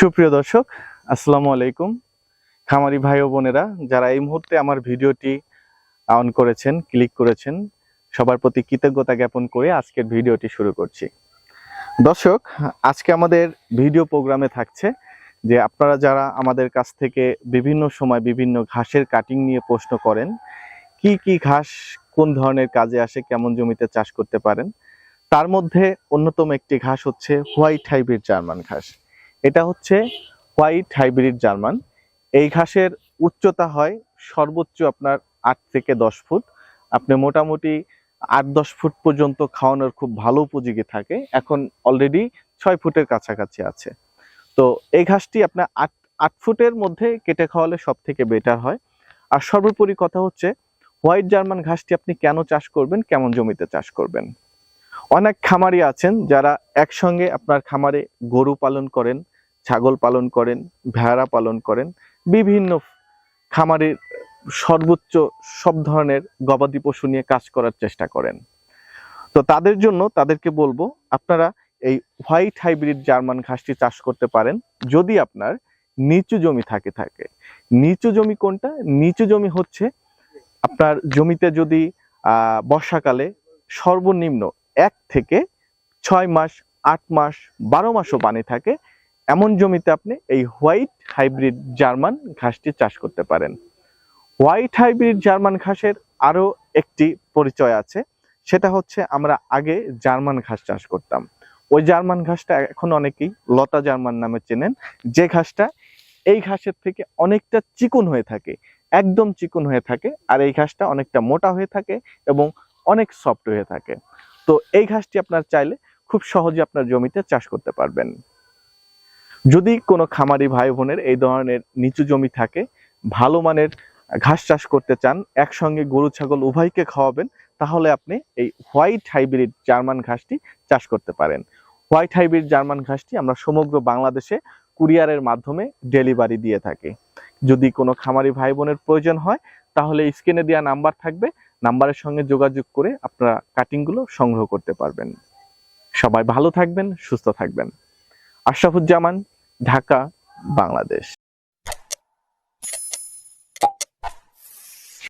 সুপ্রিয় দর্শক, আসসালামু আলাইকুম। খামারি ভাই ও বোনেরা, যারা এই মুহূর্তে আমার ভিডিওটি অন করেছেন ক্লিক করেছেন, সবার প্রতি কৃতজ্ঞতা জ্ঞাপন করে আজকের ভিডিওটি শুরু করছি। দর্শক, আজকে আমাদের ভিডিও প্রোগ্রামে থাকছে যে আপনারা যারা আমাদের কাছ থেকে বিভিন্ন সময় বিভিন্ন ঘাসের কাটিং নিয়ে প্রশ্ন করেন, কি কি ঘাস কোন ধরনের কাজে আসে, কেমন জমিতে চাষ করতে পারেন, তার মধ্যে অন্যতম একটি ঘাস হচ্ছে হোয়াইট হাইব্রিড জার্মান ঘাস। এটা হচ্ছে হোয়াইট হাইব্রিড জার্মান। এই ঘাসের উচ্চতা হয় সর্বোচ্চ আপনার আট থেকে দশ ফুট। আপনি মোটামুটি আট দশ ফুট পর্যন্ত খাওয়ানোর খুব ভালো উপযোগী থাকে। এখন অলরেডি ছয় ফুটের কাছাকাছি আছে। তো এই ঘাসটি আপনার আট আট ফুটের মধ্যে কেটে খাওয়ালে সব থেকে বেটার হয়। আর সর্বোপরি কথা হচ্ছে, হোয়াইট জার্মান ঘাসটি আপনি কেন চাষ করবেন, কেমন জমিতে চাষ করবেন? অনেক খামারি আছেন যারা একসঙ্গে আপনার খামারে গরু পালন করেন ছাগল পালন করেন, ভেড়া পালন করেন, বিভিন্ন খামারের সর্বোচ্চ সব ধরনের গবাদি পশু নিয়ে কাজ করার চেষ্টা করেন। তো তাদের জন্য তাদেরকে বলব, আপনারা এই হোয়াইট হাইব্রিড জার্মান ঘাসটি চাষ করতে পারেন। যদি আপনার নিচু জমি থাকে থাকে। নিচু জমি কোনটা? নিচু জমি হচ্ছে আপনার জমিতে যদি বর্ষাকালে সর্বনিম্ন এক থেকে ছয় মাস, আট মাস, বারো মাসও পানি থাকে এমন জমিতে আপনি এই হোয়াইট হাইব্রিড জার্মান ঘাসটি চাষ করতে পারেন। হোয়াইট হাইব্রিড জার্মান ঘাসের আরও একটি পরিচয় আছে, সেটা হচ্ছে আমরা আগে জার্মান ঘাস চাষ করতাম। ওই জার্মান ঘাসটা এখন অনেকেই লতা জার্মান নামে চেনেন। যে ঘাসটা এই ঘাসের থেকে অনেকটা চিকন হয়ে থাকে, একদম চিকন হয়ে থাকে, আর এই ঘাসটা অনেকটা মোটা হয়ে থাকে এবং অনেক সফট হয়ে থাকে। তো এই ঘাসটি আপনার চাইলে খুব সহজে আপনার জমিতে চাষ করতে পারবেন। যদি কোনো খামারি ভাই বোনের এই ধরনের নিচু জমি থাকে, ভালো মানের ঘাস চাষ করতে চান, একসঙ্গে গরু, ছাগল উভয়কে খাওয়াবেন, তাহলে আপনি এই হোয়াইট হাইব্রিড জার্মান ঘাসটি চাষ করতে পারেন। হোয়াইট হাইব্রিড জার্মান ঘাসটি আমরা সমগ্র বাংলাদেশে কুরিয়ারের মাধ্যমে ডেলিভারি দিয়ে থাকি। যদি কোনো খামারি ভাই বোনের প্রয়োজন হয়, তাহলে স্ক্রিনে দেওয়া নাম্বার থাকবে, নাম্বারের সঙ্গে যোগাযোগ করে আপনারা কাটিংগুলো সংগ্রহ করতে পারবেন। সবাই ভালো থাকবেন, সুস্থ থাকবেন। আশরাফুজ্জামান ঢাকা বাংলাদেশ।